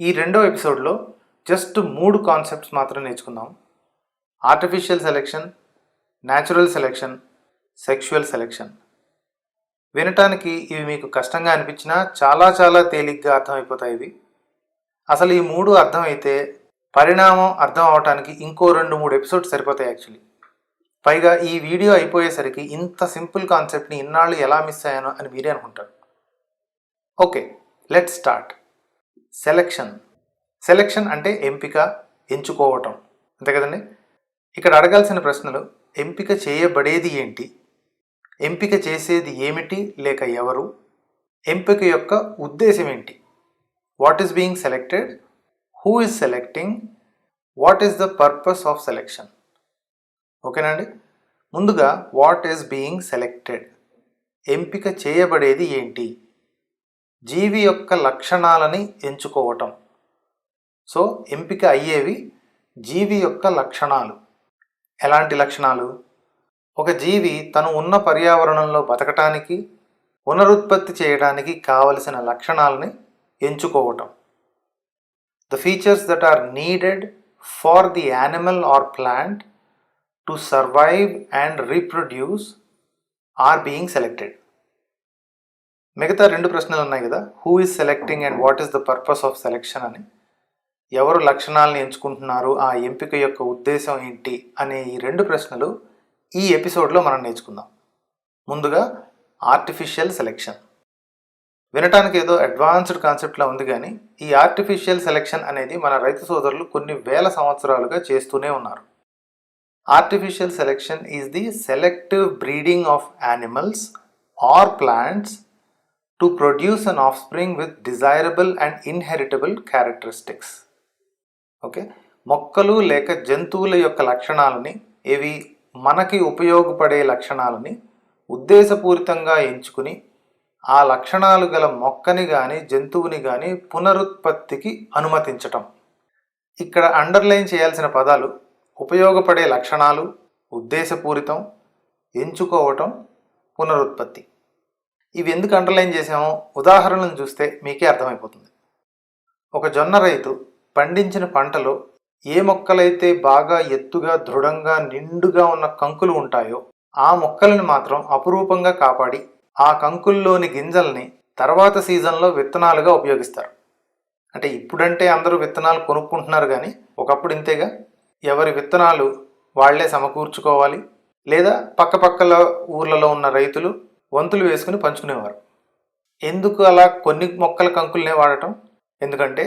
ఈ రెండో ఎపిసోడ్లో జస్ట్ మూడు కాన్సెప్ట్స్ మాత్రం నేర్చుకుందాం. Artificial selection natural selection sexual selection. వినటానికి ఇవి మీకు కష్టంగా అనిపించినా చాలా చాలా తేలిగ్గా అర్థమైపోతాయి ఇవి. అసలు ఈ మూడు అర్థమైతే పరిణామం అర్థం అవటానికి ఇంకో రెండు మూడు ఎపిసోడ్స్ సరిపోతాయి యాక్చువల్లీ. పైగా ఈ వీడియో అయిపోయేసరికి ఇంత సింపుల్ కాన్సెప్ట్ని ఇన్నాళ్ళు ఎలా మిస్ అయ్యాను అని మీరే అనుకుంటారు. Okay let start. Selection. Selection అంటే ఎంపిక ఎంచుకోవటం. అంతే కదండి? ఇక్కడ అడగాల్సిన ప్రశ్నలు ఎంపిక చేయబడేది ఏంటి? ఎంపిక చేసేది ఏమిటి? లేక ఎవరు? ఎంపిక యొక్క ఉద్దేశం ఏంటి? What is being selected who is selecting what is the purpose of selection ఓకేనండి ముందుగా వాట్ ఈస్ బీయింగ్ సెలెక్టెడ్ ఎంపిక చేయబడేది ఏంటి? జీవి యొక్క లక్షణాలని ఎంచుకోవటం. సో ఎంపిక అయ్యేవి జీవి యొక్క లక్షణాలు. ఎలాంటి లక్షణాలు? ఒక జీవి తను ఉన్న పర్యావరణంలో బతకటానికి పునరుత్పత్తి చేయడానికి కావలసిన లక్షణాలని ఎంచుకోవటం. The features that are needed for the animal or plant to survive and reproduce are being selected మిగతా రెండు ప్రశ్నలు ఉన్నాయి కదా? Who is selecting and what is the purpose of selection అని. ఎవరు లక్షణాలను ఎంచుకుంటున్నారు? ఆ ఎంపిక యొక్క ఉద్దేశం ఏంటి? అనే ఈ రెండు ప్రశ్నలు ఈ ఎపిసోడ్లో మనం నేర్చుకుందాం. ముందుగా ఆర్టిఫిషియల్ సెలెక్షన్ వినటానికి ఏదో అడ్వాన్స్డ్ కాన్సెప్ట్లా ఉంది కానీ ఈ ఆర్టిఫిషియల్ సెలెక్షన్ అనేది మన రైతు సోదరులు కొన్ని వేల సంవత్సరాలుగా చేస్తూనే ఉన్నారు. Artificial selection is the selective breeding of animals or plants to produce an offspring spring with desirable and inheritable characteristics okay మొక్కలు లేక జంతువుల యొక్క లక్షణాలని ఇవి మనకి ఉపయోగపడే లక్షణాలని ఉద్దేశపూరితంగా ఎంచుకుని ఆ లక్షణాలు గల మొక్కని కానీ జంతువుని కానీ పునరుత్పత్తికి అనుమతించటం. ఇక్కడ అండర్లైన్ చేయాల్సిన పదాలు ఉపయోగపడే లక్షణాలు ఉద్దేశపూరితం ఎంచుకోవటం పునరుత్పత్తి. ఇవి ఎందుకు అండర్లైన్ చేసామో ఉదాహరణను చూస్తే మీకే అర్థమైపోతుంది. ఒక జొన్న రైతు పండించిన పంటలో ఏ మొక్కలైతే బాగా ఎత్తుగా దృఢంగా నిండుగా ఉన్న కంకులు ఉంటాయో ఆ మొక్కలను మాత్రం అపురూపంగా కాపాడి ఆ కంకుల్లోని గింజల్ని తర్వాత సీజన్లో విత్తనాలుగా ఉపయోగిస్తారు. అంటే ఇప్పుడంటే అందరూ విత్తనాలు కొనుక్కుంటున్నారు కానీ ఒకప్పుడు ఇంతేగా? ఎవరి విత్తనాలు వాళ్ళే సమకూర్చుకోవాలి? లేదా పక్కపక్కల ఊర్లలో ఉన్న రైతులు వంతులు వేసుకుని పంచుకునేవారు. ఎందుకు అలా కొన్ని మొక్కల కంకులనే వాడటం? ఎందుకంటే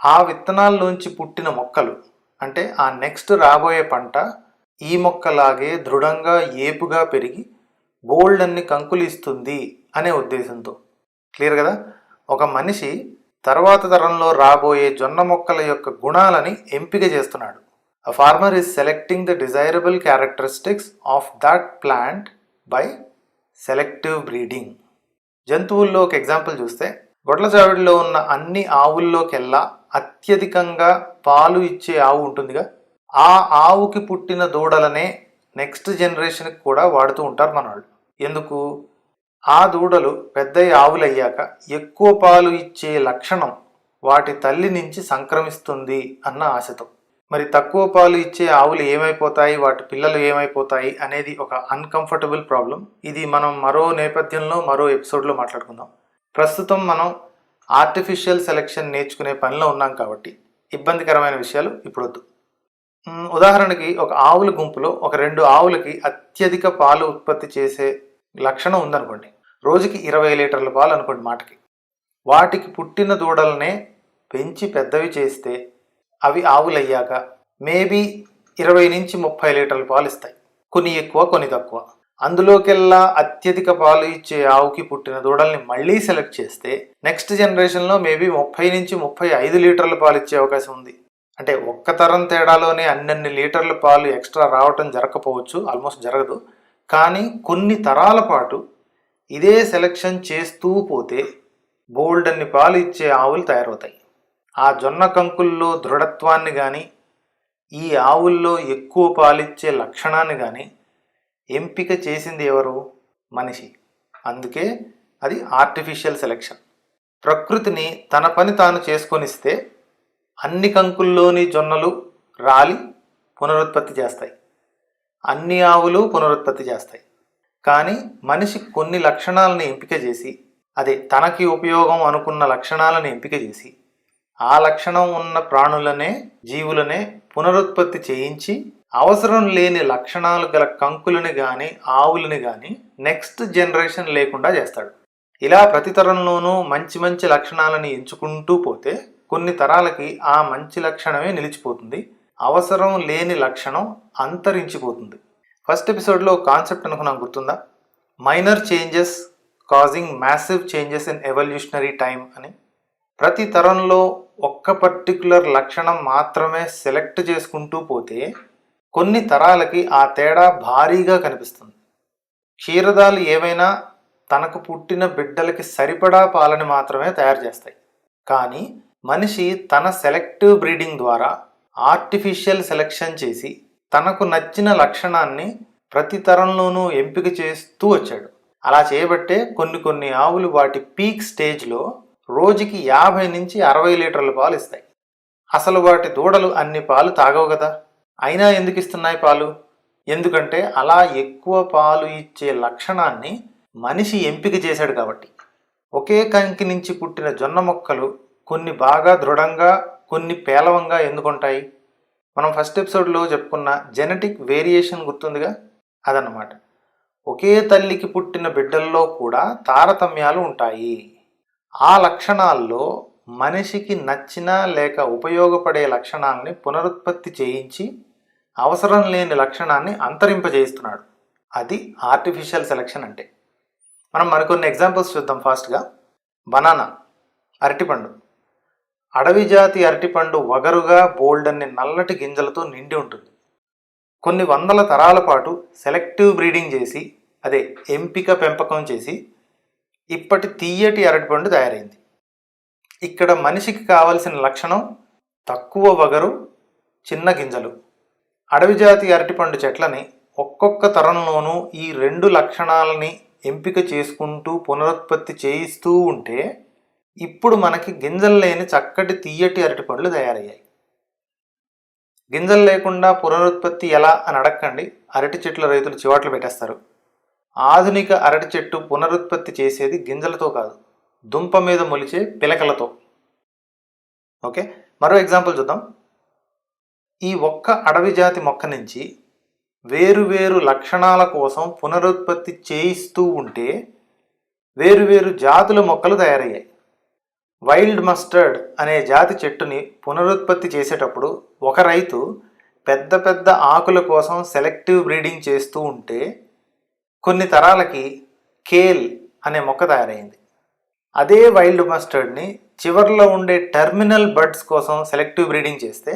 ఆ విత్తనాల్లోంచి పుట్టిన మొక్కలు అంటే ఆ నెక్స్ట్ రాబోయే పంట ఈ మొక్కలాగే దృఢంగా ఏపుగా పెరిగి బోల్డ్ అన్ని కంకులు ఇస్తుంది అనే ఉద్దేశంతో. క్లియర్ కదా? ఒక మనిషి తర్వాత తరంలో రాబోయే జొన్న మొక్కల యొక్క గుణాలని ఎంపిక చేస్తున్నాడు. A farmer is selecting the desirable characteristics of that plant by selective breeding. జంతువుల్లో ఒక ఎగ్జాంపుల్ చూస్తే గొడ్లచావిడిలో ఉన్న అన్ని ఆవుల్లోకెల్లా అత్యధికంగా పాలు ఇచ్చే ఆవు ఉంటుందిగా. ఆ ఆవుకి పుట్టిన దూడలనే నెక్స్ట్ జనరేషన్కి కూడా వాడుతూ ఉంటారు మన వాళ్ళు ఎందుకు? ఆ దూడలు పెద్ద ఆవులయ్యాక ఎక్కువ పాలు ఇచ్చే లక్షణం వాటి తల్లి నుంచి సంక్రమిస్తుంది అన్న ఆశతో. మరి తక్కువ పాలు ఇచ్చే ఆవులు ఏమైపోతాయి? వాటి పిల్లలు ఏమైపోతాయి? అనేది ఒక అన్కంఫర్టబుల్ ప్రాబ్లం ఇది మనం మరో నేపథ్యంలో మరో ఎపిసోడ్లో మాట్లాడుకుందాం. ప్రస్తుతం మనం ఆర్టిఫిషియల్ సెలెక్షన్ నేర్చుకునే పనిలో ఉన్నాం కాబట్టి ఇబ్బందికరమైన విషయాలు ఇప్పుడొద్దు ఉదాహరణకి ఒక ఆవుల గుంపులో ఒక రెండు ఆవులకి అత్యధిక పాలు ఉత్పత్తి చేసే లక్షణం ఉందనుకోండి. రోజుకి ఇరవై లీటర్ల పాలు అనుకోండి మాటకి. వాటికి పుట్టిన దూడలనే పెంచి పెద్దవి చేస్తే అవి ఆవులయ్యాక మేబీ ఇరవై నుంచి ముప్పై లీటర్ల పాలు ఇస్తాయి. కొన్ని ఎక్కువ కొన్ని తక్కువ. అందులోకెల్లా అత్యధిక పాలు ఇచ్చే ఆవుకి పుట్టిన దూడల్ని మళ్ళీ సెలెక్ట్ చేస్తే నెక్స్ట్ జనరేషన్లో మేబీ ముప్పై నుంచి ముప్పై ఐదు లీటర్ల పాలు ఇచ్చే అవకాశం ఉంది. అంటే ఒక్క తరం తేడాలోనే అన్నన్ని లీటర్ల పాలు ఎక్స్ట్రా రావటం జరగకపోవచ్చు ఆల్మోస్ట్ జరగదు. కానీ కొన్ని తరాల పాటు ఇదే సెలెక్షన్ చేస్తూ పోతే బోల్డ్ అన్ని పాలు ఇచ్చే ఆవులు తయారవుతాయి. ఆ జొన్న కంకుల్లో దృఢత్వాన్ని కానీ ఈ ఆవుల్లో ఎక్కువ పాలిచ్చే లక్షణాన్ని కానీ ఎంపిక చేసింది ఎవరు? మనిషి. అందుకే అది ఆర్టిఫిషియల్ సెలెక్షన్ ప్రకృతిని తన పని తాను చేసుకొనిస్తే అన్ని కంకుల్లోని జొన్నలు రాలి పునరుత్పత్తి చేస్తాయి. అన్ని ఆవులు పునరుత్పత్తి చేస్తాయి. కానీ మనిషి కొన్ని లక్షణాలను ఎంపిక చేసి అదే తనకి ఉపయోగం అనుకున్న లక్షణాలను ఎంపిక చేసి ఆ లక్షణం ఉన్న ప్రాణులనే జీవులనే పునరుత్పత్తి చేయించి అవసరం లేని లక్షణాలు గల కంకులని కానీ ఆవులని కానీ నెక్స్ట్ జనరేషన్ లేకుండా చేస్తాడు. ఇలా ప్రతి తరంలోనూ మంచి మంచి లక్షణాలని ఎంచుకుంటూ పోతే కొన్ని తరాలకి ఆ మంచి లక్షణమే నిలిచిపోతుంది. అవసరం లేని లక్షణం అంతరించిపోతుంది. ఫస్ట్ ఎపిసోడ్లో కాన్సెప్ట్ అనుకున్నాం గుర్తుందా? Minor changes causing massive changes in evolutionary time అని. ప్రతి తరంలో ఒక్క పర్టికులర్ లక్షణం మాత్రమే సెలెక్ట్ చేసుకుంటూ పోతే కొన్ని తరాలకి ఆ తేడా భారీగా కనిపిస్తుంది. క్షీరదాలు ఏవైనా తనకు పుట్టిన బిడ్డలకి సరిపడా పాలని మాత్రమే తయారు చేస్తాయి. కానీ మనిషి తన సెలెక్టివ్ బ్రీడింగ్ ద్వారా ఆర్టిఫిషియల్ సెలెక్షన్ చేసి తనకు నచ్చిన లక్షణాన్ని ప్రతి తరంలోనూ ఎంపిక చేస్తూ వచ్చాడు. అలా చేయబట్టే కొన్ని కొన్ని ఆవులు వాటి పీక్ స్టేజ్లో రోజుకి యాభై నుంచి అరవై లీటర్ల పాలు ఇస్తాయి. అసలు వాటి దూడలు అన్ని పాలు తాగవు కదా? అయినా ఎందుకు ఇస్తున్నాయి పాలు? ఎందుకంటే అలా ఎక్కువ పాలు ఇచ్చే లక్షణాన్ని మనిషి ఎంపిక చేశాడు కాబట్టి. ఒకే కంకి నుంచి పుట్టిన జొన్న మొక్కలు కొన్ని బాగా దృఢంగా కొన్ని పేలవంగా ఎందుకుంటాయి? మనం ఫస్ట్ ఎపిసోడ్లో చెప్పుకున్న జెనెటిక్ వేరియేషన్ గుర్తుందిగా? అదన్నమాట. ఒకే తల్లికి పుట్టిన బిడ్డల్లో కూడా తారతమ్యాలు ఉంటాయి. ఆ లక్షణాల్లో మనిషికి నచ్చిన లేక ఉపయోగపడే లక్షణాలని పునరుత్పత్తి చేయించి అవసరం లేని లక్షణాన్ని అంతరింపజేస్తున్నాడు అది ఆర్టిఫిషియల్ సెలక్షన్ అంటే. మనం మరికొన్ని ఎగ్జాంపుల్స్ చూద్దాం ఫాస్ట్గా బనానా అరటిపండు. అడవి జాతి అరటిపండు వగరుగా బోల్డ్ అనే నల్లటి గింజలతో నిండి ఉంటుంది. కొన్ని వందల తరాల పాటు సెలెక్టివ్ బ్రీడింగ్ చేసి అదే ఎంపిక పెంపకం చేసి ఇప్పటి తీయటి అరటిపండు తయారైంది. ఇక్కడ మనిషికి కావలసిన లక్షణం తక్కువ వగరు చిన్న గింజలు. అడవి జాతి అరటిపండు చెట్లని ఒక్కొక్క తరంలోనూ ఈ రెండు లక్షణాలని ఎంపిక చేసుకుంటూ పునరుత్పత్తి చేయిస్తూ ఉంటే ఇప్పుడు మనకి గింజలు లేని చక్కటి తీయటి అరటిపండ్లు తయారయ్యాయి. గింజలు లేకుండా పునరుత్పత్తి ఎలా అని అడగండి అరటి చెట్ల రైతులు చివాట్లు పెట్టేస్తారు. ఆధునిక అరటి చెట్టు పునరుత్పత్తి చేసేది గింజలతో కాదు దుంప మీద మొలిచే పిలకలతో. ఓకే మరో ఎగ్జాంపుల్ చూద్దాం. ఈ ఒక్క అడవి జాతి మొక్క నుంచి వేరు వేరు లక్షణాల కోసం పునరుత్పత్తి చేయిస్తూ ఉంటే వేరువేరు జాతుల మొక్కలు తయారయ్యాయి. వైల్డ్ మస్టర్డ్ అనే జాతి చెట్టుని పునరుత్పత్తి చేసేటప్పుడు ఒక రైతు పెద్ద పెద్ద ఆకుల కోసం సెలెక్టివ్ బ్రీడింగ్ చేస్తూ ఉంటే కొన్ని తరాలకి కేల్ అనే మొక్క తయారైంది. అదే వైల్డ్ మస్టర్డ్ని చివర్లో ఉండే టెర్మినల్ బర్డ్స్ కోసం సెలెక్టివ్ బ్రీడింగ్ చేస్తే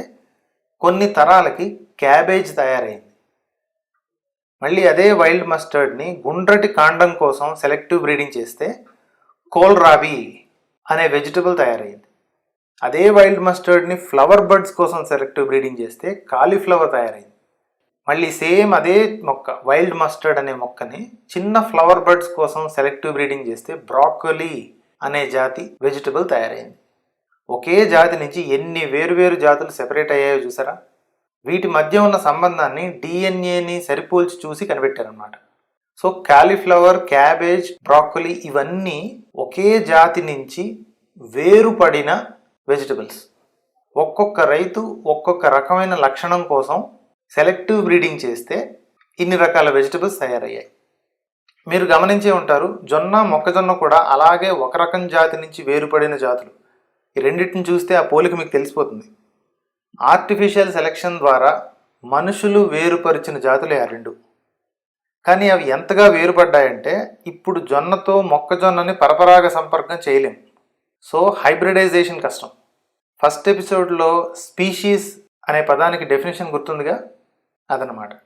కొన్ని తరాలకి క్యాబేజ్ తయారైంది. మళ్ళీ అదే వైల్డ్ మస్టర్డ్ని గుండ్రటి కాండం కోసం సెలెక్టివ్ బ్రీడింగ్ చేస్తే కోల్రాబీ అనే వెజిటబుల్ తయారైంది. అదే వైల్డ్ మస్టర్డ్ని ఫ్లవర్ బర్డ్స్ కోసం సెలెక్టివ్ బ్రీడింగ్ చేస్తే కాలీఫ్లవర్ తయారైంది. మళ్ళీ సేమ్ అదే మొక్క వైల్డ్ మస్టర్డ్ అనే మొక్కని చిన్న ఫ్లవర్ బర్డ్స్ కోసం సెలెక్టివ్ బ్రీడింగ్ చేస్తే బ్రాకోలీ అనే జాతి వెజిటబుల్ తయారైంది. ఒకే జాతి నుంచి ఎన్ని వేరువేరు జాతులు సెపరేట్ అయ్యాయో చూసారా? వీటి మధ్య ఉన్న సంబంధాన్ని డిఎన్ఏని సరిపోల్చి చూసి కనిపెట్టారనమాట సో కాలీఫ్లవర్ క్యాబేజ్ బ్రాకొలీ ఇవన్నీ ఒకే జాతి నుంచి వేరుపడిన వెజిటబుల్స్. ఒక్కొక్క రైతు ఒక్కొక్క రకమైన లక్షణం కోసం సెలెక్టివ్ బ్రీడింగ్ చేస్తే ఇన్ని రకాల వెజిటబుల్స్ తయారయ్యాయి. మీరు గమనించే ఉంటారు జొన్న మొక్కజొన్న కూడా అలాగే ఒక రకం జాతి నుంచి వేరుపడిన జాతులు. ఈ రెండింటిని చూస్తే ఆ పోలిక మీకు తెలిసిపోతుంది. ఆర్టిఫిషియల్ సెలెక్షన్ ద్వారా మనుషులు వేరుపరిచిన జాతులే ఆ రెండు. కానీ అవి ఎంతగా వేరుపడ్డాయంటే ఇప్పుడు జొన్నతో మొక్కజొన్నని పరపరాగ సంపర్కం చేయలేం. సో హైబ్రిడైజేషన్ కష్టం. ఫస్ట్ ఎపిసోడ్లో స్పీషీస్ అనే పదానికి డెఫినేషన్ గుర్తుందిగా? అదనమాట.